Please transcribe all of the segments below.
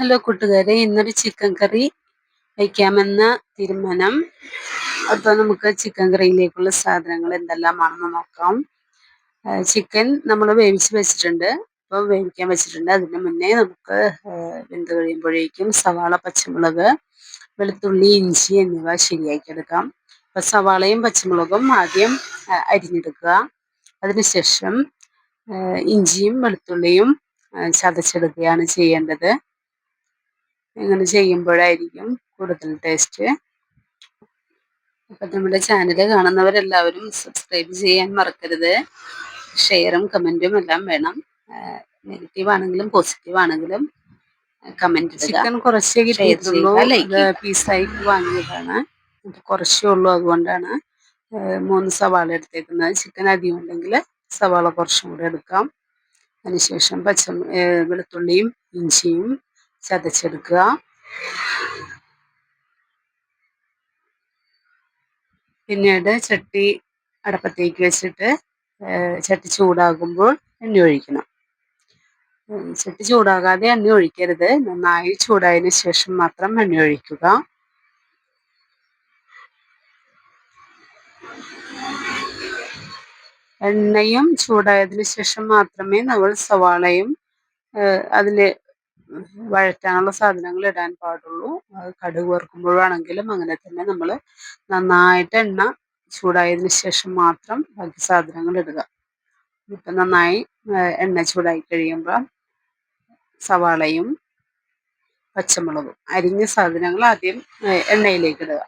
Hello കൂട്ടുകാരെ. ഇന്നൊരു chicken കറി വയ്ക്കാമെന്ന തീരുമാനം. അപ്പോൾ നമുക്ക് ചിക്കൻ കറിയിലേക്കുള്ള സാധനങ്ങൾ എന്തെല്ലാമാണെന്ന് നോക്കാം. ചിക്കൻ നമ്മൾ വേവിച്ച് വെച്ചിട്ടുണ്ട്. അപ്പോൾ വേവിക്കാൻ വെച്ചിട്ടുണ്ട്. അതിന് മുന്നേ നമുക്ക് വെന്ത് കഴിയുമ്പോഴേക്കും സവാള പച്ചമുളക് വെളുത്തുള്ളി ഇഞ്ചി എന്നിവ ശരിയാക്കി എടുക്കാം. അപ്പോൾ സവാളയും പച്ചമുളകും ആദ്യം അരിഞ്ഞെടുക്കുക. അതിനുശേഷം ഇഞ്ചിയും വെളുത്തുള്ളിയും ചതച്ചെടുക്കുകയാണ് ചെയ്യേണ്ടത്. ഇങ്ങനെ ചെയ്യുമ്പോഴായിരിക്കും കൂടുതൽ ടേസ്റ്റ് അപ്പം നമ്മുടെ ചാനൽ കാണുന്നവരെല്ലാവരും സബ്സ്ക്രൈബ് ചെയ്യാൻ മറക്കരുത്. ഷെയറും കമന്റും എല്ലാം വേണം. നെഗറ്റീവ് ആണെങ്കിലും പോസിറ്റീവ് ആണെങ്കിലും കമന്റ് ചിക്കൻ കുറച്ചേ കിട്ടിയിട്ടുള്ളൂ. പീസായി വാങ്ങിയതാണ്. കുറച്ചേ ഉള്ളൂ അതുകൊണ്ടാണ്. മൂന്ന് സവാള എടുത്തേക്കുന്നത്. ചിക്കൻ അധികം ഉണ്ടെങ്കിൽ സവാള കുറച്ചും കൂടെ എടുക്കാം. അതിനുശേഷം പച്ച വെളുത്തുള്ളിയും ഇഞ്ചിയും ചതച്ചെടുക്കുക. പിന്നീട് ചട്ടി അടപ്പത്തേക്ക് വെച്ചിട്ട് ചട്ടി ചൂടാകുമ്പോൾ എണ്ണ ഒഴിക്കണം. ചട്ടി ചൂടാകാതെ എണ്ണ ഒഴിക്കരുത്. നന്നായി ചൂടായതിന് ശേഷം മാത്രം എണ്ണ ഒഴിക്കുക. എണ്ണയും ചൂടായതിനു ശേഷം മാത്രമേ നമ്മൾ സവാളയും അതിൽ വഴറ്റാനുള്ള സാധനങ്ങൾ ഇടാൻ പാടുള്ളൂ. കടുക് വറുക്കുമ്പോഴാണെങ്കിലും അങ്ങനെ തന്നെ നമ്മൾ നന്നായിട്ട് എണ്ണ ചൂടായതിന് ശേഷം മാത്രം ബാക്കി സാധനങ്ങൾ ഇടുക. ഇപ്പം നന്നായി എണ്ണ ചൂടായി കഴിയുമ്പോൾ സവാളയും പച്ചമുളകും അരിഞ്ഞ സാധനങ്ങൾ ആദ്യം എണ്ണയിലേക്ക് ഇടുക.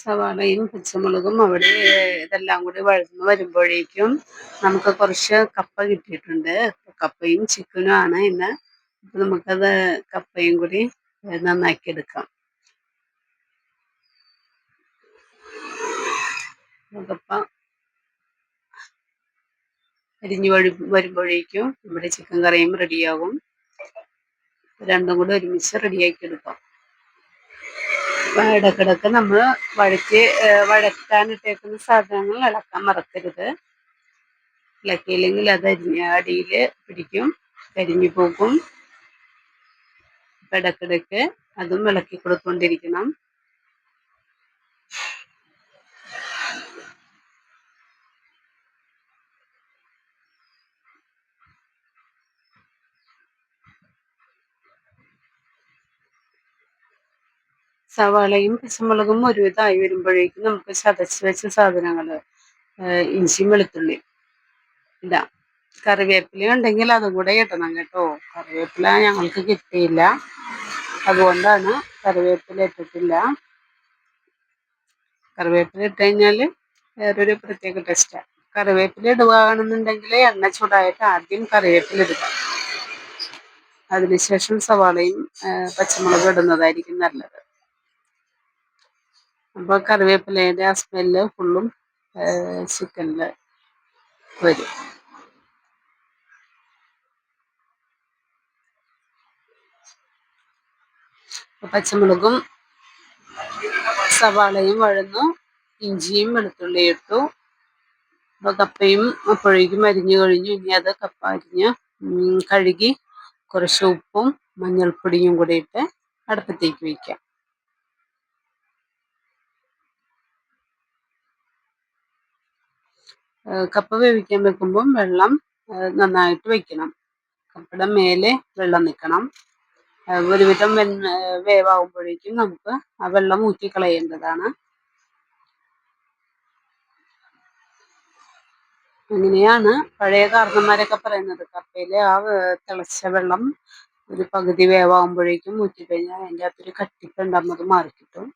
സവാളയും പച്ചമുളകും അവിടെ ഇതെല്ലാം കൂടി വഴന്ന് വരുമ്പോഴേക്കും നമുക്ക് കുറച്ച് കപ്പ കിട്ടിയിട്ടുണ്ട്. കപ്പയും ചിക്കനും ആണ് ഇന്ന്. അപ്പം നമുക്കത് കപ്പയും കൂടി നന്നാക്കി എടുക്കാം കപ്പ അരിഞ്ഞു വഴി വരുമ്പോഴേക്കും നമ്മുടെ ചിക്കൻ കറിയും റെഡിയാകും രണ്ടും കൂടി ഒരുമിച്ച് റെഡിയാക്കി എടുക്കാം ഇടക്കിടക്ക് നമ്മൾ വഴറ്റി വഴറ്റാനിട്ടേക്കുന്ന സാധനങ്ങൾ ഇളക്കാൻ മറക്കരുത്. ഇളക്കിയില്ലെങ്കിൽ അത് അരിഞ്ഞ അടിയിൽ പിടിക്കും കരിഞ്ഞു പോകും. ഇടക്കിടക്ക് അതും ഇളക്കി കൊടുക്കൊണ്ടിരിക്കണം സവാളയും പച്ചമുളകും ഒരുവിധമായി വരുമ്പോഴേക്കും നമുക്ക് ചതച്ച് വെച്ച സാധനങ്ങൾ ഇഞ്ചിയും വെളുത്തുള്ളി ഇടാം. കറിവേപ്പില ഉണ്ടെങ്കിൽ അതും കൂടെ ഇടണം കേട്ടോ. കറിവേപ്പില ഞങ്ങൾക്ക് കിട്ടിയില്ല. അതുകൊണ്ടാണ് കറിവേപ്പില ഇട്ടിട്ടില്ല. കറിവേപ്പില ഇട്ട് കഴിഞ്ഞാൽ വേറൊരു പ്രത്യേക ടേസ്റ്റാണ് കറിവേപ്പില ഇടുകയാണെന്നുണ്ടെങ്കിൽ എണ്ണ ചൂടായിട്ട് ആദ്യം കറിവേപ്പില ഇടുക. അതിനുശേഷം സവാളയും പച്ചമുളകും ഇടുന്നതായിരിക്കും നല്ലത്. അപ്പോൾ കറിവേപ്പിലയുടെ ആ സ്മെല്ല് ഫുള്ളും ചിക്കനിൽ വരും. പച്ചമുളകും സവാളയും വഴന്നു ഇഞ്ചിയും വെളുത്തുള്ളിയും ഇട്ടു. അപ്പോൾ കപ്പയും അപ്പോഴേക്കും അരിഞ്ഞു കഴിഞ്ഞു. ഇനി അത് കപ്പ അരിഞ്ഞ് കഴുകി കുറച്ച് ഉപ്പും മഞ്ഞൾപ്പൊടിയും കൂടി ഇട്ട് അടുപ്പത്തേക്ക് വയ്ക്കാം കപ്പ വേവിക്കാൻ വെക്കുമ്പം വെള്ളം നന്നായിട്ട് വെക്കണം. കപ്പയുടെ മേലെ വെള്ളം നിൽക്കണം ഒരുവിധം വേവാകുമ്പോഴേക്കും നമുക്ക് ആ വെള്ളം ഊറ്റി കളയേണ്ടതാണ് അങ്ങനെയാണ് പഴയ കാരണന്മാരൊക്കെ പറയുന്നത്. കപ്പയിലെ ആ തിളച്ച വെള്ളം ഒരു പകുതി വേവാകുമ്പോഴേക്കും ഊറ്റിക്കഴിഞ്ഞാൽ അതിന്റെ അകത്തൊരു കട്ടിപ്പ് ഉണ്ടാകുന്നത് മാറിക്കിട്ടും.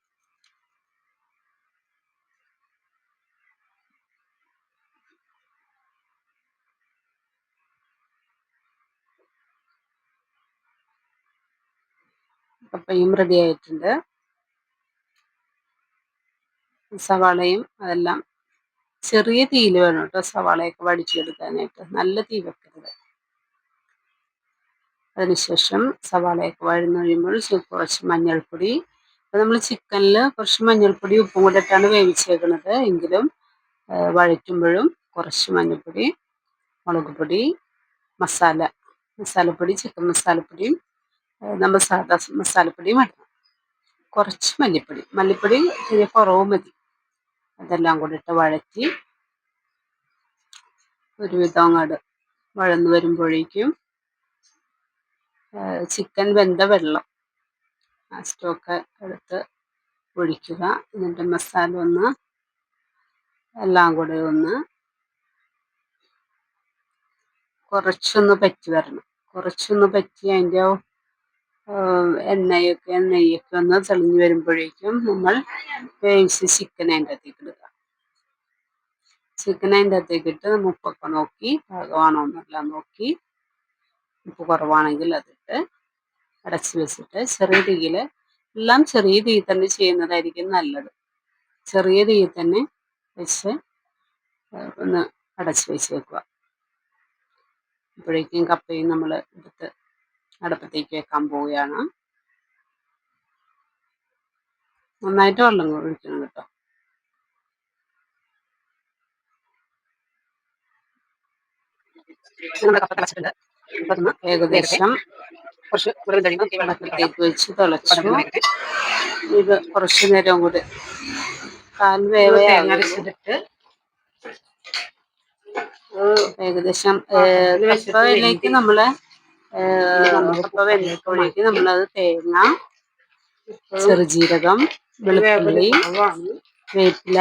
കപ്പയും റെഡി ആയിട്ടുണ്ട്. സവാളയും അതെല്ലാം ചെറിയ തീയിൽ വേണം കേട്ടോ സവാളയൊക്കെ വടിച്ചെടുക്കാനായിട്ട്. നല്ല തീ വെക്കരുത്. അതിനുശേഷം സവാളയൊക്കെ വഴുന്ന് കഴിയുമ്പോൾ കുറച്ച് മഞ്ഞൾപ്പൊടി. അപ്പോൾ നമ്മൾ ചിക്കനിൽ കുറച്ച് മഞ്ഞൾപ്പൊടി ഉപ്പും കൂടെ ഇട്ടാണ് വേവിച്ചേക്കുന്നത് എങ്കിലും വഴറ്റുമ്പോഴും കുറച്ച് മഞ്ഞൾപ്പൊടി മുളക് പൊടി മസാല മസാലപ്പൊടി ചിക്കൻ മസാലപ്പൊടിയും നമ്മൾ സാധാ മസാലപ്പൊടിയും ഇടണം കുറച്ച് മല്ലിപ്പൊടി. മല്ലിപ്പൊടി ചെറിയ കുറവ് മതി. അതെല്ലാം കൂടി ഇട്ട് വഴറ്റി ഒരുവിധം അങ്ങോട്ട് വഴന്ന് വരുമ്പോഴേക്കും ചിക്കൻ വെന്ത വെള്ളം ആ സ്റ്റോക്ക് എടുത്ത് ഒഴിക്കുക. എന്നിട്ട് മസാല ഒന്ന് എല്ലാം കൂടെ ഒന്ന് കുറച്ചൊന്ന് പറ്റി വരണം. കുറച്ചൊന്ന് പറ്റി അതിന്റെ എണ്ണയൊക്കെ നെയ്യൊക്കെ ഒന്ന് തെളിഞ്ഞു വരുമ്പോഴേക്കും നമ്മൾ വേവിച്ച് ചിക്കൻ അതിന്റെ അകത്തേക്ക് ഇടുക. ചിക്കൻ അതിന്റെ അകത്തേക്ക് ഇട്ട് നമ്മൾ ഉപ്പൊക്കെ നോക്കി പാകമാണോ എന്നെല്ലാം നോക്കി ഉപ്പ് കുറവാണെങ്കിൽ അതിട്ട് അടച്ച് വെച്ചിട്ട് ചെറിയ തീയിൽ എല്ലാം ചെറിയ തീ തന്നെ ചെയ്യുന്നതായിരിക്കും നല്ലത്. ചെറിയ തീ തന്നെ വെച്ച് ഒന്ന് അടച്ച് വെച്ച് വെക്കുക. അപ്പോഴേക്കും കപ്പയും നമ്മൾ എടുത്ത് അടുപ്പത്തേക്ക് വെക്കാൻ പോവുകയാണ്. നന്നായിട്ട് വെള്ളം ഒഴിക്കണം കേട്ടോ. ഏകദേശം കുറച്ച് വെച്ച് തിളച്ചു. ഇത് കുറച്ച് നേരം കൂടി കാൽ വേവ അരച്ചിട്ട് ഏകദേശം നമ്മൾ കപ്പ വെന്തപ്പോഴേക്ക് നമ്മളത് തേങ്ങ ചെറുജീരകം വെളുത്തുള്ളി വേപ്പില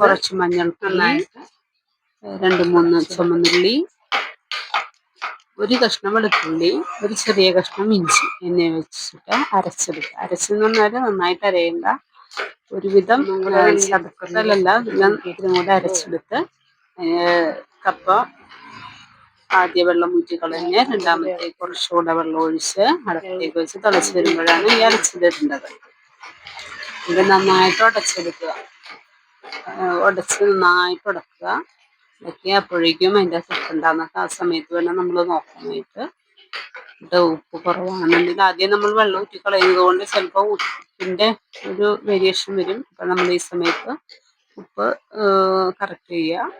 കുറച്ച് മഞ്ഞൾപ്പൊടി രണ്ട് മൂന്ന് ചുമന്നുള്ളി ഒരു കഷ്ണം വെളുത്തുള്ളി ഒരു ചെറിയ കഷ്ണം ഇഞ്ചി എന്നിവ വെച്ചിട്ട് അരച്ചെടുക്കുക. അരച്ചെന്ന് പറഞ്ഞാൽ നന്നായിട്ട് അരയണ്ട ഒരുവിധം ചതുക്കലല്ല എല്ലാം ഇതിനും കൂടെ അരച്ചെടുത്ത് കപ്പ ആദ്യ വെള്ളം ഊറ്റി കളഞ്ഞ് രണ്ടാമത്തെ കുറച്ചുകൂടെ വെള്ളം ഒഴിച്ച് അടുപ്പത്തേക്ക് വെച്ച് തിളച്ച് വരുമ്പോഴാണ് ഈ അരച്ചിടേണ്ടത് ഇത് നന്നായിട്ട് ഉടച്ചെടുക്കുക. ഉടച്ച് നന്നായിട്ട് ഉടക്കുക. ഇതൊക്കെ അപ്പോഴേക്കും അതിന്റെ സെക്കൻഡാന്നൊക്കെ ആ സമയത്ത് വേണം നമ്മൾ നോക്കാനായിട്ട്. ഇവിടെ ഉപ്പ് കുറവാണെന്നുണ്ടെങ്കിൽ ആദ്യം നമ്മൾ വെള്ളം ഊറ്റി കളയുന്നത് കൊണ്ട് ചിലപ്പോൾ ഉപ്പിന്റെ ഒരു വേരിയേഷൻ വരും. അപ്പം നമ്മൾ ഈ സമയത്ത് ഉപ്പ് കറക്റ്റ് ചെയ്യുക.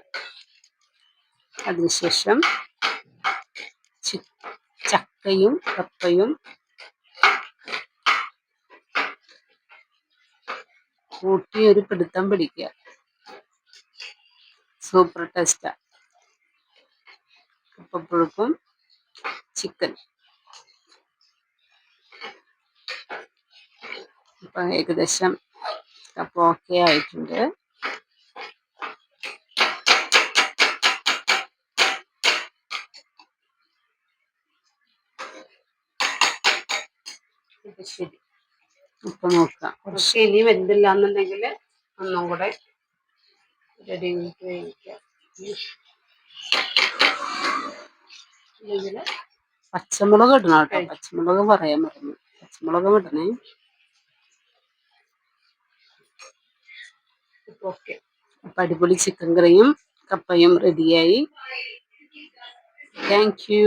അതിനുശേഷം ചക്കയും കപ്പയും കൂട്ടി ഒരു പിടുത്തം പിടിക്കുക. സൂപ്പർ ടേസ്റ്റാ കപ്പപ്പുഴുക്കും ചിക്കൻ ഇപ്പം ഏകദേശം കപ്പ ഓക്കെ ആയിട്ടുണ്ട്. ശരി. ഉപ്പ് നോക്കുക കുറച്ച് ഇനി വെന്തില്ല എന്നുണ്ടെങ്കിൽ ഒന്നും കൂടെ റെഡി വേവിക്കുക പച്ചമുളക് ഇടണം കേട്ടോ. പച്ചമുളക് പറയാൻ പറഞ്ഞു പച്ചമുളക് ഇടണേ. ഓക്കെ. അപ്പൊ അടിപൊളി ചിക്കൻ കറിയും കപ്പയും റെഡിയായി താങ്ക് യു